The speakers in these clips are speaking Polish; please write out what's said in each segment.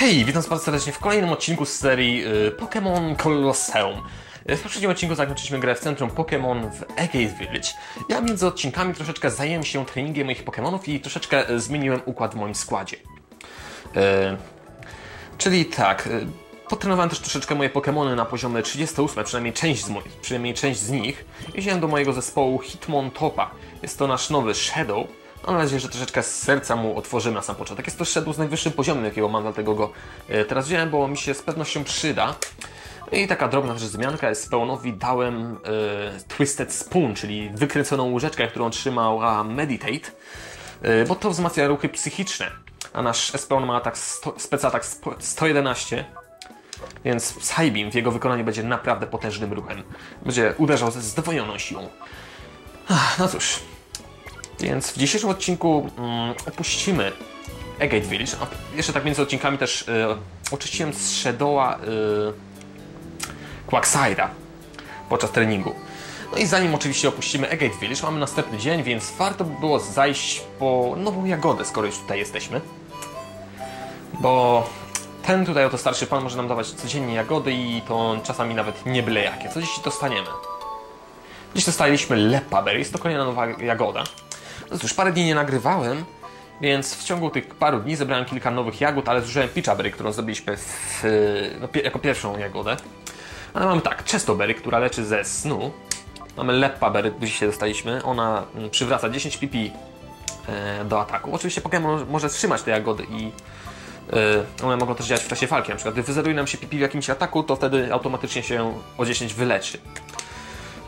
Hej, witam bardzo serdecznie w kolejnym odcinku z serii y, Pokémon Colosseum. Y, W poprzednim odcinku zakończyliśmy grę w centrum Pokémon w Agate Village. Ja między odcinkami troszeczkę zająłem się treningiem moich Pokémonów i troszeczkę y, zmieniłem układ w moim składzie. Y, czyli tak, y, potrenowałem też troszeczkę moje Pokémony na poziomie 38, przynajmniej część z, moich, przynajmniej część z nich. I wziąłem do mojego zespołu Hitmon Topa. Jest to nasz nowy Shadow. Mam nadzieję, że troszeczkę z serca mu otworzymy na sam początek. Jest to Shadow z najwyższym poziomem, jakiego mam, dlatego go e, teraz wziąłem, bo mi się z pewnością przyda. I taka drobna też wzmianka jest Spełonowi dałem e, Twisted Spoon, czyli wykręconą łyżeczkę, którą trzymał Meditate, e, bo to wzmacnia ruchy psychiczne. A nasz Espeon ma atak, sto, speca atak spo- 111, więc Psybeam w jego wykonaniu będzie naprawdę potężnym ruchem. Będzie uderzał ze zdwojoną siłą. No cóż, więc w dzisiejszym odcinku mm, opuścimy Agate Village. A jeszcze tak między odcinkami też y, oczyściłem z Shadowa y, podczas treningu. No i zanim oczywiście opuścimy Agate Village, mamy następny dzień, więc warto by było zajść po nową jagodę, skoro już tutaj jesteśmy. Bo ten tutaj oto starszy pan może nam dawać codziennie jagody i to czasami nawet nie byle jakie. Co dziś dostaniemy? Dziś dostaliśmy Lepa jest to kolejna nowa jagoda. No cóż, parę dni nie nagrywałem, więc w ciągu tych paru dni zebrałem kilka nowych jagód, ale zużyłem Peachaberry, którą zrobiliśmy w, no, jako pierwszą jagodę. Ale mamy tak, Chestoberry, która leczy ze snu. Mamy Leppaberry, dzisiaj dostaliśmy. Ona mm, przywraca 10 pp e, do ataku. Oczywiście Pokémon może wstrzymać te jagody i e, one mogą też działać w czasie walki. Na przykład, gdy wyzeruje nam się pp w jakimś ataku, to wtedy automatycznie się o 10 wyleczy.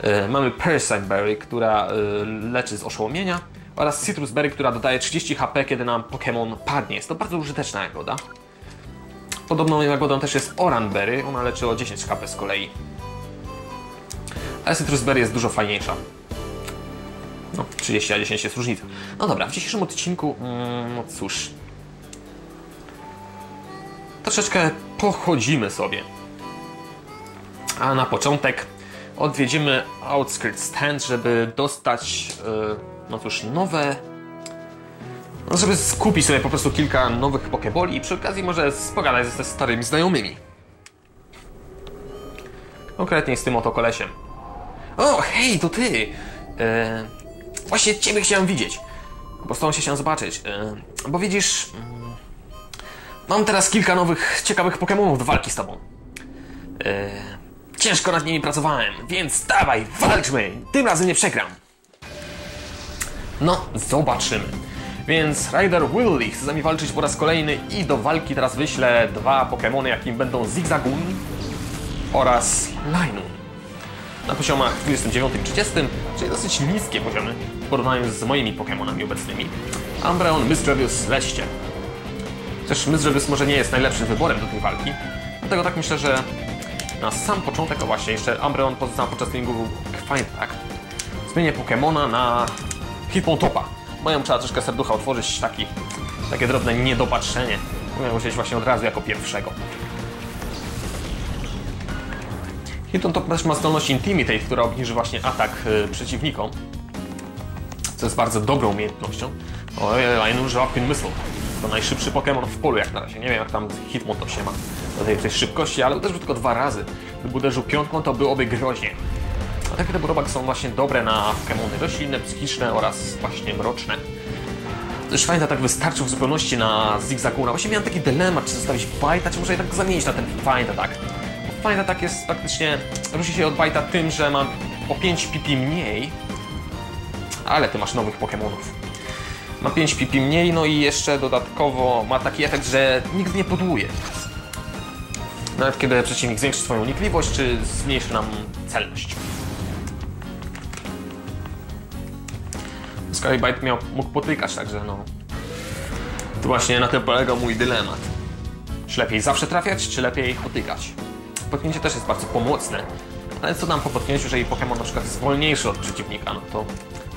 E, Mamy Parasite Berry, która leczy z oszołomienia oraz Citrus Berry, która dodaje 30 HP, kiedy nam Pokémon padnie. Jest to bardzo użyteczna jagoda. Podobną jagodą też jest Oran Berry, ona leczy o 10 HP z kolei. Ale Citrus Berry jest dużo fajniejsza. No, 30 a 10 jest różnica. No dobra, w dzisiejszym odcinku, mm, no cóż. Troszeczkę pochodzimy sobie. A na początek odwiedzimy Outskirts Stand, żeby dostać, yy, no cóż, nowe... No, żeby skupić sobie po prostu kilka nowych pokeboli i przy okazji może pogadać ze starymi znajomymi. Konkretnie z tym oto kolesiem. O, hej, to ty! Yy, właśnie ciebie chciałem widzieć. Bo z się chciałem zobaczyć. Yy, bo widzisz... Yy, mam teraz kilka nowych, ciekawych pokemonów do walki z tobą. Yy, Ciężko nad nimi pracowałem, więc dawaj, walczmy! Tym razem nie przegram. No, zobaczymy. Więc Rider Willy chce z nami walczyć po raz kolejny i do walki teraz wyślę dwa Pokémony, jakim będą Zigzagoon oraz Linun. Na poziomach 29 i 30, czyli dosyć niskie poziomy w porównaniu z moimi Pokémonami obecnymi. Umbreon, Misdrevious, Leście. Chociaż Misdrevious może nie jest najlepszym wyborem do tej walki, dlatego tak myślę, że na sam początek, a właśnie jeszcze Umbreon podczas treningu Find tak. Zmienię Pokemona na Hitmontopa. Mają trzeba troszkę serducha otworzyć, taki, takie drobne niedopatrzenie. Miałem musieć właśnie od razu jako pierwszego. Hitmontop też ma zdolność Intimidate, która obniży właśnie atak y, przeciwnikom. Co jest bardzo dobrą umiejętnością. Ojej, Lionel używa Pin Missile. To najszybszy Pokémon w polu jak na razie. Nie wiem jak tam Hitmontop się ma do tej, tej szybkości, ale uderzył tylko dwa razy. Gdyby uderzył piątką, to byłoby groźnie. Ataki tego robak są właśnie dobre na Pokémony roślinne, psychiczne oraz właśnie mroczne. Też fajny atak wystarczył w zupełności na Zigzaguna. Właśnie miałem taki dylemat, czy zostawić Bajta, czy może jednak zamienić na ten Find Attack. Find Attack jest praktycznie, różni się od Bajta tym, że ma o 5 pp mniej, ale ty masz nowych Pokémonów. Ma 5 pp mniej, no i jeszcze dodatkowo ma taki efekt, że nigdy nie podłuje. Nawet kiedy przeciwnik zwiększy swoją unikliwość, czy zmniejszy nam celność. Z kolei Bite miał, mógł potykać, także no... To właśnie na tym polegał mój dylemat. Czy lepiej zawsze trafiać, czy lepiej potykać? Potknięcie też jest bardzo pomocne, ale co nam po potknięciu, jeżeli Pokémon na przykład jest wolniejszy od przeciwnika, no to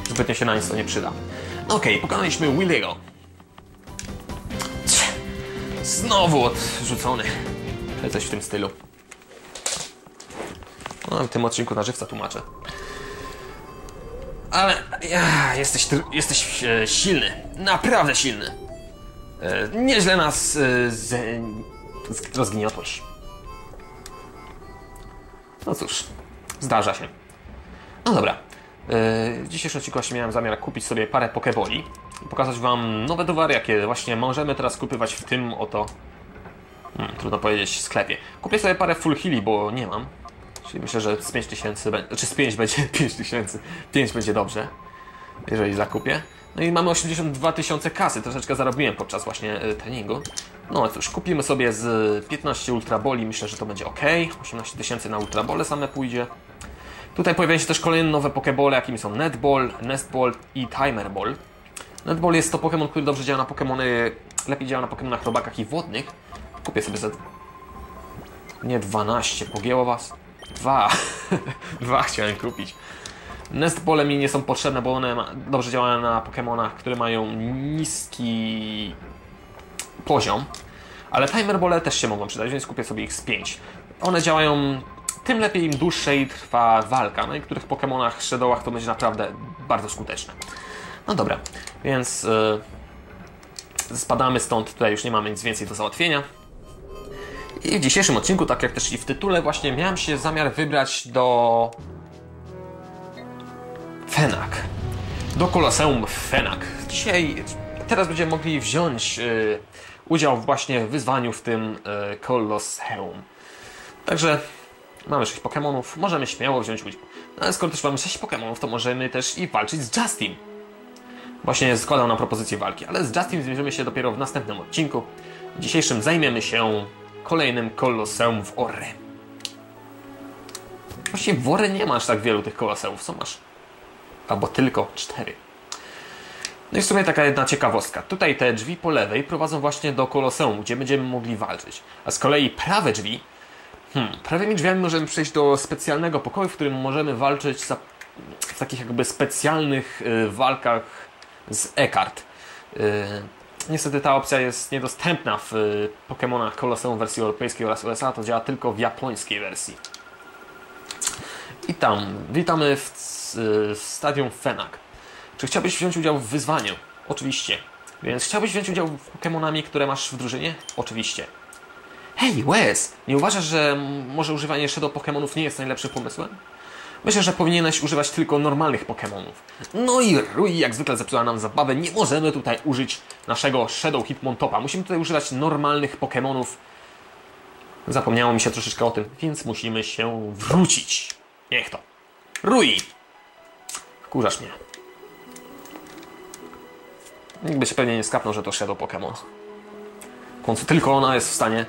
zbytnio się na nic to nie przyda. No okej, okay, pokonaliśmy Williego. Znowu odrzucony. Coś w tym stylu. No, w tym odcinku na żywca tłumaczę. Ale ja, jesteś, jesteś e, silny. Naprawdę silny. E, nieźle nas e, z, rozgniotłość. No cóż, zdarza się. No dobra. Yy, W dzisiejszym odcinku właśnie miałem zamiar kupić sobie parę pokeboli i pokazać Wam nowe towary, jakie właśnie możemy teraz kupywać w tym oto, hmm, trudno powiedzieć, sklepie. Kupię sobie parę full heali, bo nie mam. Czyli myślę, że z 5000, będzie- znaczy z 5 będzie 5000, 5 będzie dobrze, jeżeli zakupię. No i mamy 82 tysiące kasy, troszeczkę zarobiłem podczas właśnie y, treningu. No cóż, kupimy sobie z 15 ultra boli, myślę, że to będzie ok. 18 tysięcy na ultra bole same pójdzie. Tutaj pojawiają się też kolejne nowe pokebole, jakimi są Netball, Nestball i Timer Ball. Netball jest to Pokémon, który dobrze działa na Pokémony, lepiej działa na Pokémonach robakach i wodnych. Kupię sobie za... Nie 12, pogięło was? Dwa. Dwa chciałem kupić. Nestbole mi nie są potrzebne, bo one dobrze działają na Pokémonach, które mają niski poziom. Ale timerbole też się mogą przydać, więc kupię sobie ich z 5. One działają tym lepiej im dłuższej trwa walka. Na niektórych Pokémonach, Shadowach to będzie naprawdę bardzo skuteczne. No dobra, więc yy, spadamy stąd, tutaj już nie mamy nic więcej do załatwienia. I w dzisiejszym odcinku, tak jak też i w tytule, właśnie miałem się zamiar wybrać do Fenak. Do Koloseum Fenak. Dzisiaj, teraz będziemy mogli wziąć y, udział właśnie w wyzwaniu w tym y, Koloseum. Także mamy 6 Pokémonów, możemy śmiało wziąć udział. No, ale skoro też mamy 6 Pokémonów, to możemy też i walczyć z Justin. Właśnie składał nam propozycję walki, ale z Justin zmierzymy się dopiero w następnym odcinku. W dzisiejszym zajmiemy się kolejnym Koloseum w Orre. Właściwie w Orre nie masz tak wielu tych Koloseów, co masz? albo tylko cztery. No i w sumie taka jedna ciekawostka. Tutaj te drzwi po lewej prowadzą właśnie do Koloseum, gdzie będziemy mogli walczyć. A z kolei prawe drzwi, hmm, prawymi drzwiami możemy przejść do specjalnego pokoju, w którym możemy walczyć za, w takich jakby specjalnych y, walkach z e-kart. Y, niestety ta opcja jest niedostępna w y, Pokémonach Koloseum wersji europejskiej oraz USA, to działa tylko w japońskiej wersji. I tam, witamy w, w stadium Fenak. Czy chciałbyś wziąć udział w wyzwaniu? Oczywiście. Więc chciałbyś wziąć udział w Pokémonami, które masz w drużynie? Oczywiście. Hej, Wes! Nie uważasz, że może używanie Shadow Pokémonów nie jest najlepszym pomysłem? Myślę, że powinieneś używać tylko normalnych Pokémonów. No i Rui jak zwykle zepsuła nam zabawę. Nie możemy tutaj użyć naszego Shadow Hitmontopa. Musimy tutaj używać normalnych Pokémonów. Zapomniało mi się troszeczkę o tym, więc musimy się wrócić. Niech to. Rui! Wkurzasz mnie. Nikt się pewnie nie skapnął, że to Shadow Pokémon. W końcu tylko ona jest w stanie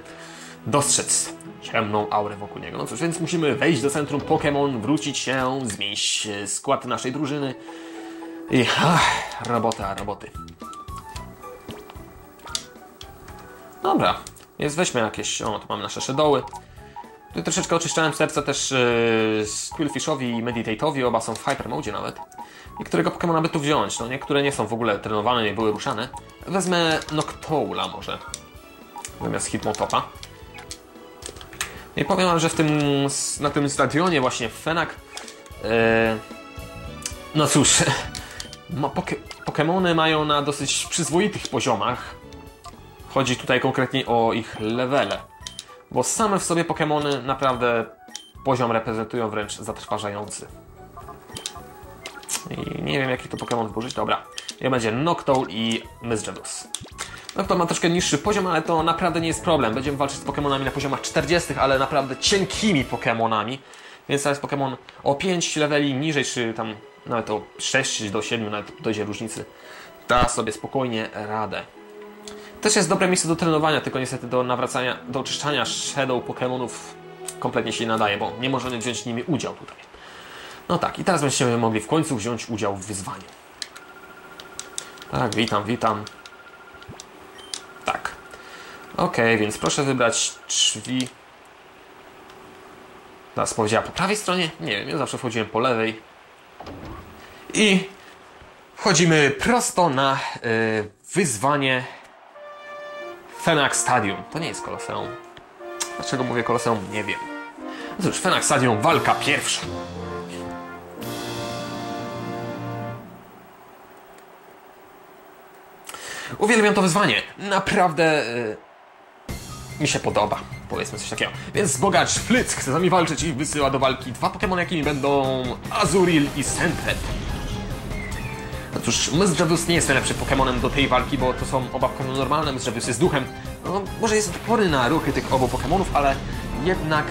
dostrzec ciemną aurę wokół niego. No cóż, więc musimy wejść do centrum Pokémon, wrócić się, zmienić e, skład naszej drużyny. I ach, robota, roboty. Dobra, więc weźmy jakieś, o, tu mamy nasze Shadowy. Tu troszeczkę oczyszczałem serca też yy, Squillfishowi i Meditate'owi, oba są w Hyper Mode nawet. I którego Pokemona by tu wziąć? No niektóre nie są w ogóle trenowane, nie były ruszane. Wezmę Noctoula może. Zamiast Hitmontopa. I powiem wam, że w tym, na tym stadionie właśnie w Fenak yy, no cóż, ma poke, Pokemony mają na dosyć przyzwoitych poziomach. Chodzi tutaj konkretnie o ich levele. Bo same w sobie Pokémony naprawdę poziom reprezentują wręcz zatrważający. I nie wiem jaki to Pokémon wyburzyć. Dobra. Ja będzie Noctowl i Misdreavus. Noctowl ma troszkę niższy poziom, ale to naprawdę nie jest problem. Będziemy walczyć z Pokémonami na poziomach 40, ale naprawdę cienkimi Pokémonami. Więc to jest Pokémon o 5 leveli niżej, czy tam nawet o 6 do 7 nawet dojdzie różnicy. Da sobie spokojnie radę. Też jest dobre miejsce do trenowania, tylko niestety do nawracania, do oczyszczania Shadow Pokémonów kompletnie się nie nadaje, bo nie możemy wziąć nimi udział tutaj. No tak, i teraz będziemy mogli w końcu wziąć udział w wyzwaniu. Tak, witam, witam. Ok, więc proszę wybrać drzwi. Teraz powiedziała po prawej stronie? Nie wiem, ja zawsze wchodziłem po lewej. I wchodzimy prosto na y, wyzwanie Fenax Stadium. To nie jest Koloseum. Dlaczego mówię Koloseum? Nie wiem. No cóż, Fenax Stadium, walka pierwsza. Uwielbiam to wyzwanie. Naprawdę. y, mi się podoba, powiedzmy coś takiego. Więc bogacz Flyc chce z nami walczyć i wysyła do walki dwa Pokémon, jakimi będą Azuril i Sentret. No cóż, Misdreavus nie jest najlepszym Pokémonem do tej walki, bo to są oba Pokémony normalne, Misdreavus jest duchem. No, może jest odporny na ruchy tych obu Pokémonów, ale jednak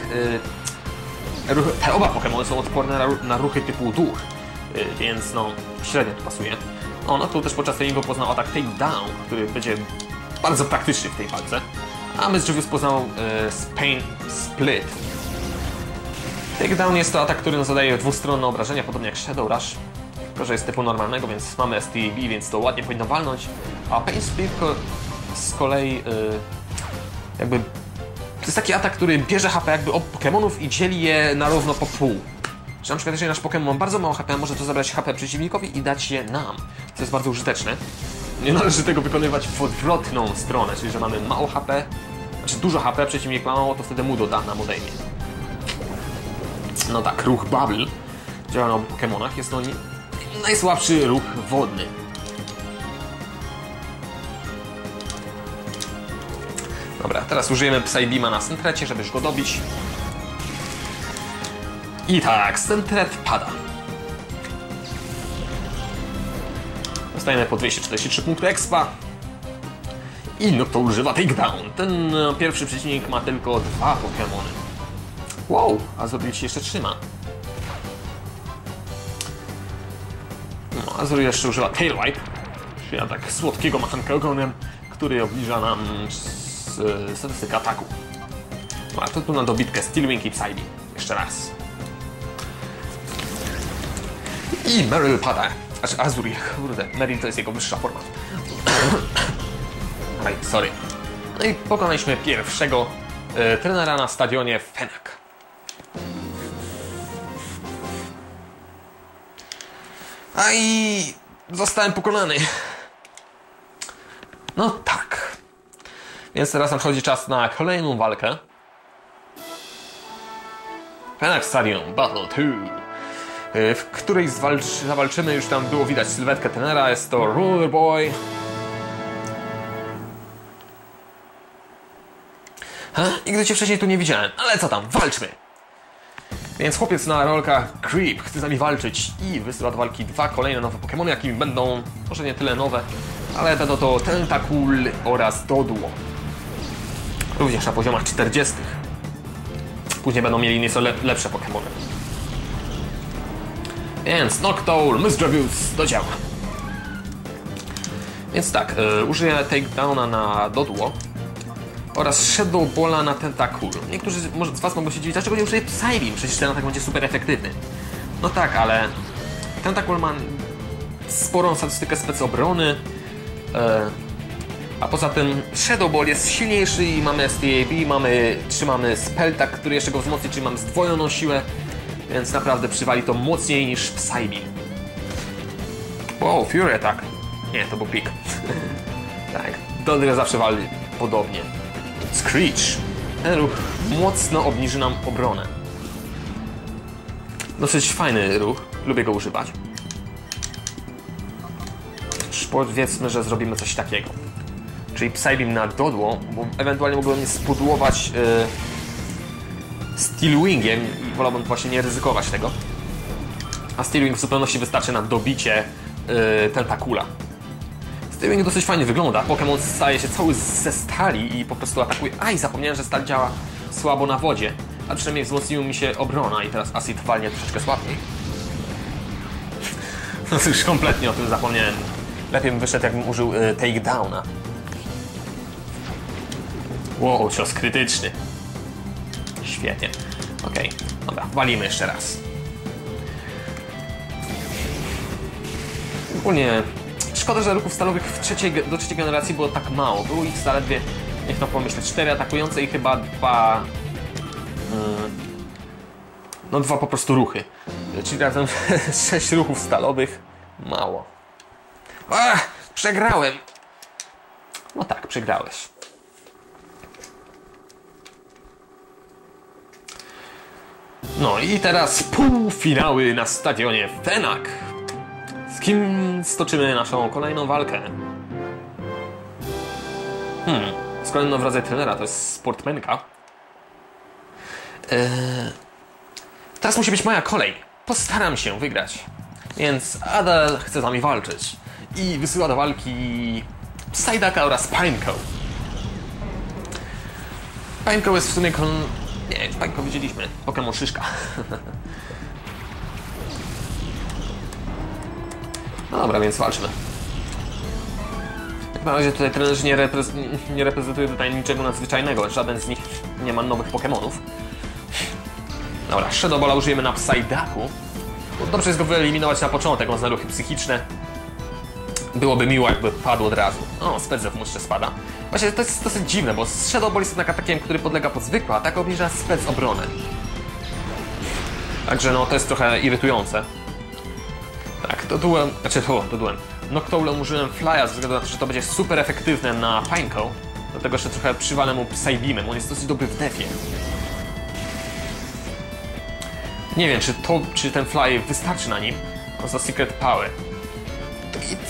y, ruchy, te oba Pokémony są odporne na, na ruchy typu duch, y, więc no, średnio to pasuje. No, no tu też podczas treningu poznał atak Takedown, który będzie bardzo praktyczny w tej walce. A Misdreavus poznał y, Spain Split. Takedown jest to atak, który zadaje dwustronne obrażenia, podobnie jak Shadow Rush. Tylko, że jest typu normalnego, więc mamy STB, więc to ładnie powinno walnąć. A Pain Split z kolei y, jakby... To jest taki atak, który bierze HP jakby od Pokémonów i dzieli je na równo po pół. Że na przykład jeżeli nasz Pokémon ma bardzo mało HP, może to zabrać HP przeciwnikowi i dać je nam. Co jest bardzo użyteczne. Nie należy tego wykonywać w odwrotną stronę, czyli że mamy mało HP, znaczy dużo HP, przeciwnik ma mało, to wtedy mu doda nam odejmie. No tak, ruch Bubble działa na obu Pokémonach. Jest to najsłabszy ruch wodny. Dobra, teraz użyjemy Psybeama na Sentrecie, żeby już go dobić. I tak, Sentret pada. Dostajemy po 243 punkty expa. I no to używa Takedown. Ten e, pierwszy przeciwnik ma tylko dwa Pokémony. Wow, a się jeszcze trzyma. No, Azur jeszcze używa Tail Wipe, czyli atak słodkiego machanka ogonem, który obniża nam e, statystykę ataku. No, a to tu na dobitkę Steel Wing i Psybe. Jeszcze raz. I Meryl pada. Znaczy Azur, kurde, Meryl to jest jego wyższa forma. Aj, sorry. No i pokonaliśmy pierwszego e, trenera na stadionie Fenak. A i zostałem pokonany. No tak. Więc teraz nadchodzi czas na kolejną walkę. Fenak Stadium Battle 2. y, W której zwalcz- zawalczymy, już tam było widać sylwetkę tenera, jest to Roller Boy. Ha? Nigdy cię wcześniej tu nie widziałem, ale co tam, walczmy! Więc chłopiec na rolkach Creep chce z nami walczyć i wysyła do walki dwa kolejne nowe Pokémony, jakimi będą, może nie tyle nowe, ale będą to Tentacool oraz Doduo. Również na poziomach 40. Później będą mieli nieco le lepsze Pokémony. Więc Noctowl, Misdreavus do dzieła. Więc tak, y, użyję Takedowna na Doduo oraz Shadow Balla na Tentacool. Niektórzy z- Was mogą się dziwić, dlaczego nie użyję Psybeam, przecież ten atak będzie super efektywny. No tak, ale Tentacool ma sporą statystykę specobrony, e, a poza tym Shadow Ball jest silniejszy i mamy STAB, mamy, trzymamy Speltak, który jeszcze go wzmocni, czyli mamy zdwojoną siłę, więc naprawdę przywali to mocniej niż Psybeam. Wow, Fury Attack. Nie, to był pik. tak, Dodry zawsze wali podobnie. Screech. Ten ruch mocno obniży nam obronę. Dosyć fajny ruch, lubię go używać. Powiedzmy, że zrobimy coś takiego. Czyli Psybeam na Dodło, bo ewentualnie mógłbym je spudłować yy, Steel Wingiem wolałbym właśnie nie ryzykować tego. A Steel Wing w zupełności wystarczy na dobicie yy, Tentakula. Steel Wing dosyć fajnie wygląda. Pokémon staje się cały ze stali i po prostu atakuje. Aj, zapomniałem, że stal działa słabo na wodzie. A przynajmniej wzmocniła mi się obrona i teraz Acid walnie troszeczkę słabiej. No już kompletnie o tym zapomniałem. Lepiej bym wyszedł, jakbym użył y, takedowna. Wow, cios krytyczny. Świetnie. Okej, dobra, walimy jeszcze raz. Ogólnie szkoda, że ruchów stalowych w trzeciej, do trzeciej generacji było tak mało. Było ich zaledwie, niech to pomyślę, cztery atakujące i chyba dwa... mm, no dwa po prostu ruchy. Czyli razem sześć ruchów stalowych. Mało. Ach, przegrałem! No tak, przegrałeś. No i teraz półfinały na stadionie Fenak. Z kim stoczymy naszą kolejną walkę? Hmm, z kolejny nowy rodzaj trenera, to jest sportmenka. Eee, teraz musi być moja kolej. Postaram się wygrać. Więc Adel chce z nami walczyć. I wysyła do walki Psyducka oraz Pineco. Pineco jest w sumie kon... Nie, już Pineco widzieliśmy. Pokémon Szyszka. No dobra, więc walczmy. Jak na razie tutaj trenerzy nie, nie reprezentuje tutaj niczego nadzwyczajnego. Żaden z nich nie ma nowych Pokémonów. Dobra, Shadow Balla użyjemy na Psyducku. Bo dobrze jest go wyeliminować na początek, on zna ruchy psychiczne. Byłoby miło, jakby padł od razu. O, spec w muszce spada. Właśnie to jest dosyć dziwne, bo Shadow Ball jest jednak atakiem, który podlega pod zwykły atak, obniża spec obronę. Także no, to jest trochę irytujące. Tak, to dułem, znaczy to, to dułem. Noctoulem użyłem Flya ze względu na to, że to będzie super efektywne na Pineco. Dlatego jeszcze trochę przywalę mu Psybeamem, on jest dosyć dobry w defie. Nie wiem, czy to, czy ten Fly wystarczy na nim. On za Secret Power.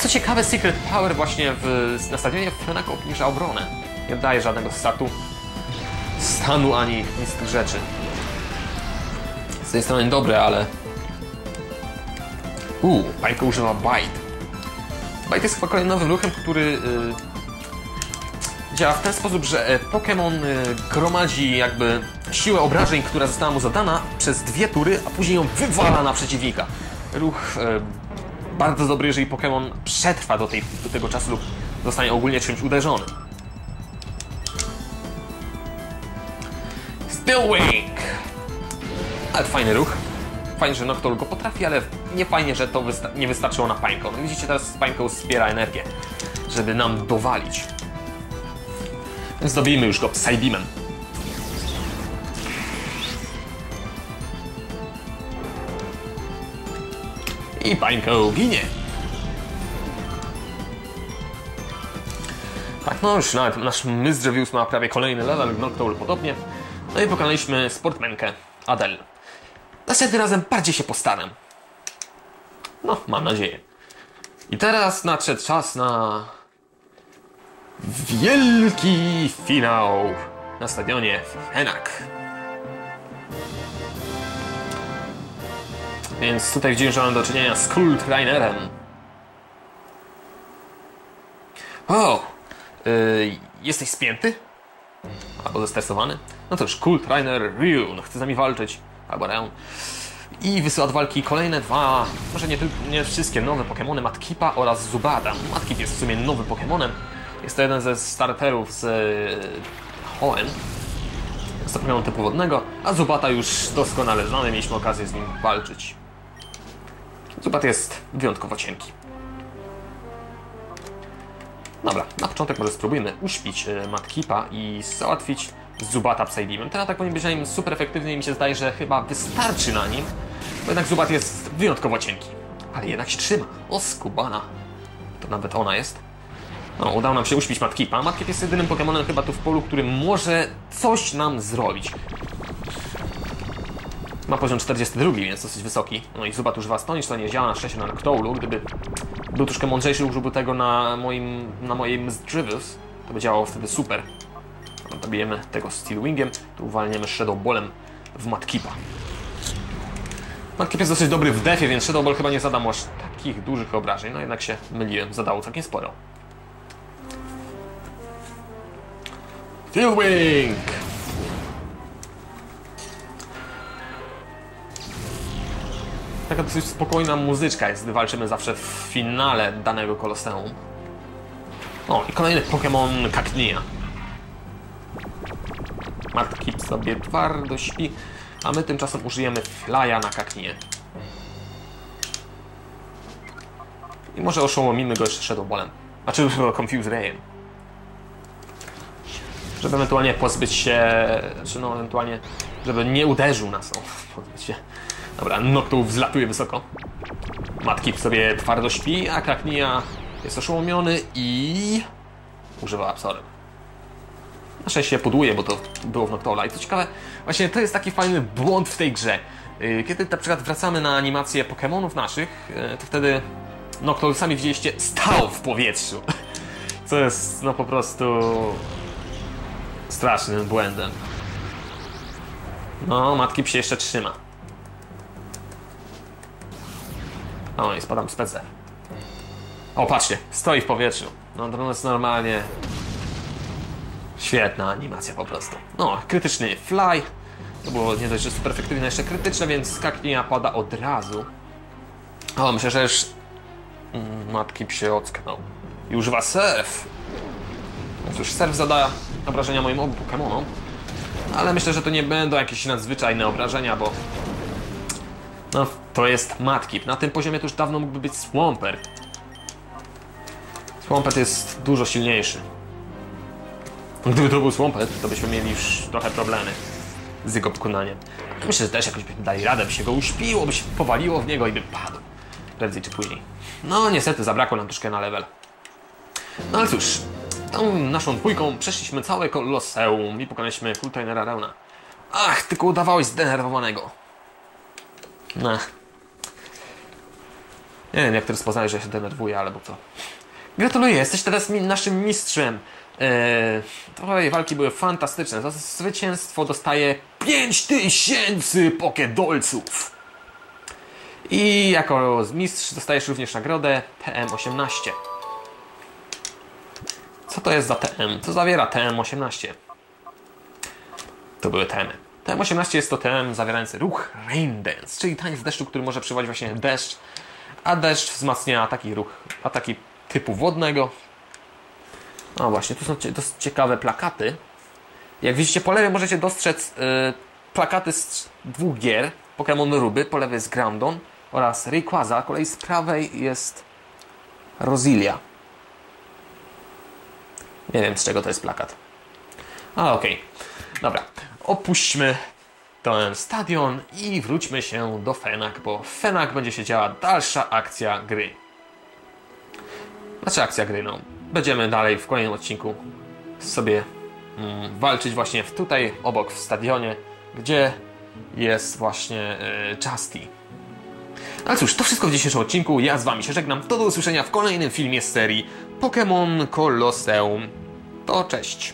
Co ciekawe, Secret Power właśnie w nastawieniu Fenak obniża obronę. Nie daje żadnego statu, stanu ani nic z tych rzeczy. Z tej strony dobre, ale... Uuu, Pineco używa Bite. Bite jest chyba kolejnym nowym ruchem, który yy, działa w ten sposób, że e, Pokémon yy, gromadzi jakby siłę obrażeń, która została mu zadana przez dwie tury, a później ją wywala na przeciwnika. Ruch yy, bardzo dobry, jeżeli Pokémon przetrwa do, tej, do tego czasu lub zostanie ogólnie czymś uderzony. Stillwing! Ale fajny ruch. Fajnie, że Noctowl go potrafi, ale nie fajnie, że to wysta nie wystarczyło na Pineco. No widzicie, teraz Pineco zbiera energię, żeby nam dowalić. Więc dobijmy już go Psybeamem. I Pineco ginie. Tak, no już nawet nasz Mizdrevius ma prawie kolejny level, Noctowl podobnie. No i pokonaliśmy sportmenkę Adel. Następnym razem bardziej się postaram. No, mam nadzieję. I teraz nadszedł czas na wielki finał na stadionie Fenak. Więc tutaj widzimy, że mamy do czynienia z Cool Trainerem. O! Yy, jesteś spięty? Albo zestresowany? No już Cool Trainer Ryu, no chce z nami walczyć. Albo Reon. I wysyła do walki kolejne dwa, może nie, nie wszystkie nowe Pokémony, Matkipa oraz Zubata. Matkip jest w sumie nowym Pokémonem. Jest to jeden ze starterów z e, Hoenn. Jest to typu wodnego, a Zubata już doskonale znany, mieliśmy okazję z nim walczyć. Zubat jest wyjątkowo cienki. Dobra, na początek może spróbujmy uśpić e, Matkipa i załatwić Zubata Psybeamem. Ten atak powinien być na nim super efektywny i mi się zdaje, że chyba wystarczy na nim, bo jednak Zubat jest wyjątkowo cienki. Ale jednak się trzyma. O, skubana. To nawet ona jest. No, udało nam się uśpić Matkipa. Matkip jest jedynym Pokémonem chyba tu w polu, który może coś nam zrobić. Ma poziom 42, więc dosyć wysoki. No i Zubat używa Stonish, to nie działa na szczęście na Noctoulu. Gdyby był troszkę mądrzejszy, użyłby tego na moim, na mojej Misdreavus, to by działało wtedy super. No, dobijemy tego Steel Wingiem, tu uwalniamy Shadow Ballem w Matkipa. Matkip jest dosyć dobry w defie, więc Shadow Ball chyba nie zada mu aż takich dużych obrażeń. No jednak się myliłem, zadało całkiem sporo. Steel Wing! Taka dosyć spokojna muzyczka jest, gdy walczymy zawsze w finale danego koloseum. O, i kolejny Pokémon Cacnea. Matkip sobie twardo śpi, a my tymczasem użyjemy Flya na Cacnea. I może oszołomimy go jeszcze Shadow Ballem. Znaczy Confuse Rayem. Żeby ewentualnie pozbyć się, czy no ewentualnie, żeby nie uderzył nas, o, pozbyć się. Dobra, Noctu wzlatuje wysoko. Matkip sobie twardo śpi, a Cacnea jest oszołomiony i używa Absorem. Na szczęście podłuje, bo to było w Noctola. I co ciekawe, właśnie to jest taki fajny błąd w tej grze. Kiedy na przykład wracamy na animację Pokémonów naszych, to wtedy Noctowl, sami widzieliście, stał w powietrzu. Co jest no po prostu strasznym błędem. No, matki psie jeszcze trzyma. O, i spadam z PC. O, patrzcie, stoi w powietrzu. No, to jest normalnie... Świetna animacja po prostu. No, krytyczny fly. To było nie dość, że super efektywne, jeszcze krytyczne, więc skaknia pada od razu. O, myślę, że już mm, matki psie ocknął. I używa surf. No cóż, surf zada obrażenia moim obu Pokémonom. Ale myślę, że to nie będą jakieś nadzwyczajne obrażenia, bo... No, to jest Matkip. Na tym poziomie to już dawno mógłby być Swampert. Swampert jest dużo silniejszy. Gdyby to był Swampert, to byśmy mieli już trochę problemy z jego pokonaniem. Myślę, że też jakoś byśmy dali radę, by się go uśpiło, by się powaliło w niego i by padł. Prędzej czy później. No niestety zabrakło nam troszkę na level. No ale cóż, tą naszą dwójką przeszliśmy całe Kolosseum i pokonaliśmy Kultainera Rauna. Ach, tylko udawałeś zdenerwowanego. Ach. Nie wiem, jak ty rozpoznałeś, że się denerwuję, ale bo co. Gratuluję, jesteś teraz mi naszym mistrzem. Eee, twoje walki były fantastyczne. Za zwycięstwo dostaję 5000 pokedolców. I jako mistrz dostajesz również nagrodę TM18. Co to jest za TM? Co zawiera TM18? To były TM. TM18 jest to TM zawierający ruch Rain Dance, czyli taniec deszczu, który może przywołać właśnie deszcz, a deszcz wzmacnia ataki ruch, ataki typu wodnego. No właśnie, tu są dosyć ciekawe plakaty. Jak widzicie po lewej możecie dostrzec yy, plakaty z dwóch gier. Pokémon Ruby, po lewej jest Groundon oraz Rayquaza, a kolei z prawej jest Rozilia. Nie wiem z czego to jest plakat. A okej, okay. dobra. Opuśćmy ten stadion i wróćmy się do Fenak, bo w Fenak będzie się działa dalsza akcja gry. Znaczy akcja gry, no. Będziemy dalej w kolejnym odcinku sobie mm, walczyć właśnie w, tutaj obok w stadionie, gdzie jest właśnie y, Justy. Ale cóż, to wszystko w dzisiejszym odcinku. Ja z Wami się żegnam. To do usłyszenia w kolejnym filmie z serii Pokémon Colosseum. To cześć.